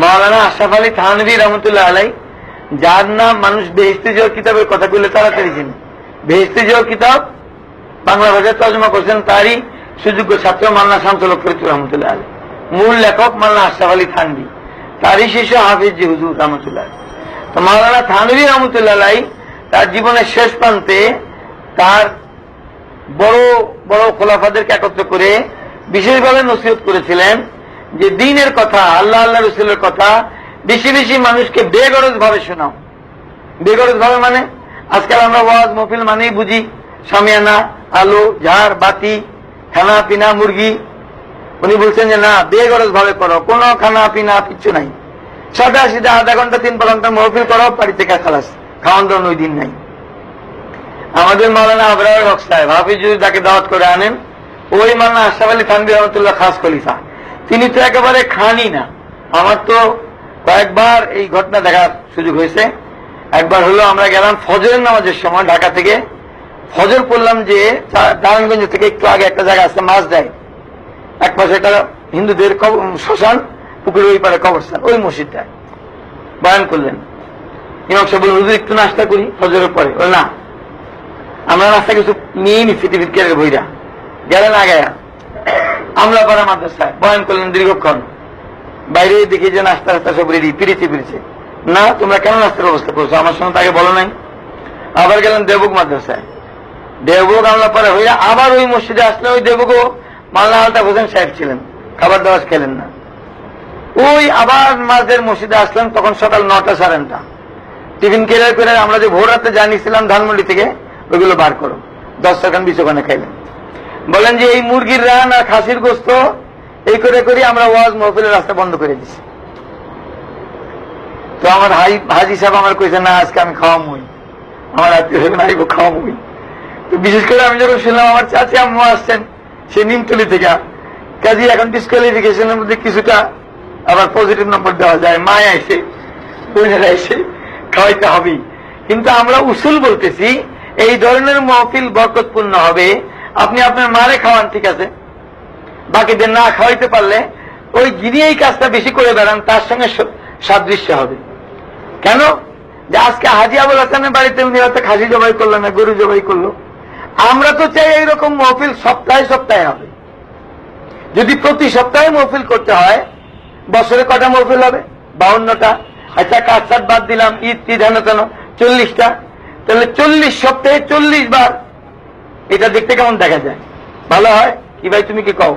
মাওলানা আশরাফ আলী থানভী রহমতুল্লাহ আলাই যার নাম মানুষ বেহেস্তি জোর কিতাবের কথাগুলো তাড়াতাড়ি চিনে বেহেস্তি জোর কিতাব বাংলা ভাষায় তর্জমা করছেন, তারই সুযোগ্য ছাত্র মাল্লা শামসুল ফরিদুর রহমতুল্লাহ আলী মূল লেখক মাল্লা আশরাফ আলী থানভী, তারই শিষ্য হাফিজ জি হুজুর রহমতুল্লাহ। তো মাওলানা থানভী রহমতুল্লাহ আলাই তার জীবনের শেষ প্রান্তে তার বড় বড় খোলাফাদেরকে একত্র করে বিশেষভাবে নসিহত করেছিলেন যে দিনের কথা, আল্লাহ আল্লাহ রসুলের কথা, বেশি বেশি মানুষকে বেগরজ ভাবে শোনাও। বেগরজ ভাবে মানে? আজকাল আমরা ওয়াজ মফিল মানেই বুঝি, সামিয়ানা, আলো, ঝাড়, বাতি, খানা পিনা, মুরগি। উনি বলছেন যে, না, বেগরজ ভাবে করো, কোনো খানা পিনা কিচ্ছু নাই। সাদা সিধা আধা ঘণ্টা, তিন ঘণ্টা মহফিল করো, বাড়ি থেকে খালাস খাওয়ান দাওয়ান ওই দিন নাই। আমাদের মালানা আবরার হক সাহেব যদি তাকে দাওয়াত করে আনেন, ওই মাওলানা আশরাফ আলী থানবী রহমতুল্লাহ খাস খলিফা। তিনি তো একেবারে খানই না। আমার তো কয়েকবার এই ঘটনা দেখার সুযোগ হয়েছে। একবার হলো আমরা গেলাম ফজরের নামাজের সময় ঢাকা থেকে। ফজর পড়লাম যে নারায়ণগঞ্জ থেকে একটু আগে একটা জায়গা আছে মাছ দেয়। এক পাশে একটা হিন্দুদের শ্মশান, পুকুরের ওই পারে কবরস্থান, ওই মসজিদটা। বয়ান করলেন। ইমাম সাহেব বললেন, হুজুর, একটু নাস্তা করি ফজরের পরে। বলে, না। আমরা রাস্তা কিছু নিয়ে নি ফিটি ফিট কেড়ে বইরা। গেলেন আগে আমলা পাড়া মাদ্রাসায়, বয়ান করলেন দীর্ঘক্ষণ। বাইরে দেখি যে নাস্তা রাস্তা সব রেডি পিড়িছে পিড়িছে না, তোমরা কেন নাস্তার ব্যবস্থা করছ? আমার সঙ্গে তাকে বলো নাই। আবার গেলেন দেবক মাদ্রাসায়। দেবক আমলা পাড়া হইয়া আবার ওই মসজিদে আসলে ওই দেবকও মাল্লা আলতাফ হোসেন সাহেব ছিলেন। খাবার দাবার খেলেন না। ওই আবার মাঝের মসজিদে আসলেন, তখন সকাল নটা সাড়ে নটা। টিফিন কেরিয়ার করে আমরা যে ভোর রাতে জানিয়েছিলাম ধানমন্ডি থেকে, ওইগুলো বার করো। দশ টাকান বিশ ওখানে খাইলেন। বলেন যে, এই মুরগির রান আর খাসির গোস্ত, এই করে করে আমরা ওয়াজ মহফিলের রাস্তা বন্ধ করে দিছি। তো আমার হাজি সাহেব আমার কইছে, না, আজকে আমি খাওয়া মুই আমার আত্মীয় স্বজন আইব খাওয়া মুই তো বিশেষ করে আমি যখন শুনলাম, আমার চাচি আম্মু আসছেন, সে নিমতলি থেকে। কাজী, এখন ডিসকোয়ালিফিকেশনের মধ্যে কিছুটা আবার পজিটিভ নম্বর দেওয়া যায়। মায় আইসে বোনেরা এসে খাওয়াইতে হবেই। কিন্তু আমরা উসুল বলতেছি, এই ধরনের মহফিল বরকতপূর্ণ হবে আপনি আপনার মারে খাওয়ান, ঠিক আছে? বাকিদের না খাওয়াইতে পারলে ওই যিনি এই কাজটা বেশি করে বেড়ান, তার সঙ্গে সাদৃশ্য হবে। কেন? যে আজকে হাজি আবুল হাসানের বাড়িতে উনি হয়তো খাসি জবাই করল না, গরু জবাই করল। আমরা তো চাই এইরকম মহফিল সপ্তাহে সপ্তাহে হবে। যদি প্রতি সপ্তাহে মহফিল করতে হয়, বছরে কটা মহফিল হবে? বাউন্নটা। আচ্ছা কাজ বাদ দিলাম, ঈদ টিদ হেন চল্লিশটা। তাহলে চল্লিশ সপ্তাহে চল্লিশ বার এটা দেখতে কেমন দেখা যায়? ভালো হয়? কি ভাই, তুমি কি কও?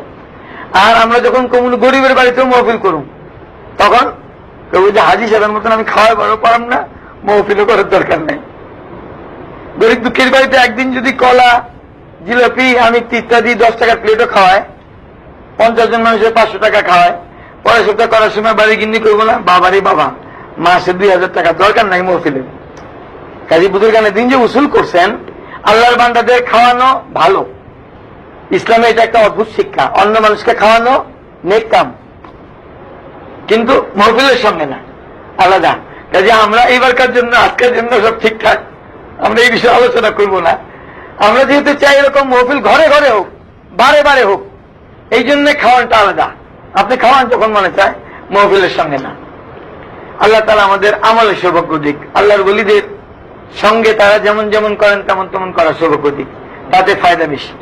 আর আমরা যখন কোন গরিবের বাড়িতেও মহফিল করুন তখন কেউ যে হাজি সাহেবের মতন আমি খাওয়াই বড় পারাম না, মহফিলও করার দরকার নেই। গরিব দুঃখের বাড়িতে একদিন যদি কলা, জিলাপি আমি ইত্যাদি দশ টাকার প্লেটও খাওয়ায়, পঞ্চাশ জন মানুষের পাঁচশো টাকা খাওয়ায় পরে সপ্তাহ করার সময় বাড়ি গিন্নি করব না বাবারই বাবা, মাসে দুই হাজার টাকা দরকার নাই মহফিলে। কাজী বুধুর গানে দিন যে উসুল করছেন আল্লাহর বান্দাদের খাওয়ানো ভালো। ইসলামে এটা একটা অদ্ভুত শিক্ষা। অন্য মানুষকে খাওয়ানো নেক কাম কিন্তু মহফিলের সঙ্গে না, আলাদা। কাজে আমরা এইবারকার জন্য, আজকের জন্য সব ঠিকঠাক। আমরা এই বিষয়ে আলোচনা করব না। আমরা যেহেতু চাই এরকম মহফিল ঘরে ঘরে হোক, বারে বারে হোক, এই জন্য খাওয়ানটা আলাদা। আপনি খাওয়ান যখন মনে চায়, মহফিলের সঙ্গে না। আল্লাহ তালা আমাদের আমলের সৌভাগ্য দিক। আল্লাহর বলিদের সঙ্গে তারা যেমন যেমন করেন তেমন তেমন করা দিক তাতে ফায়দা বেশি।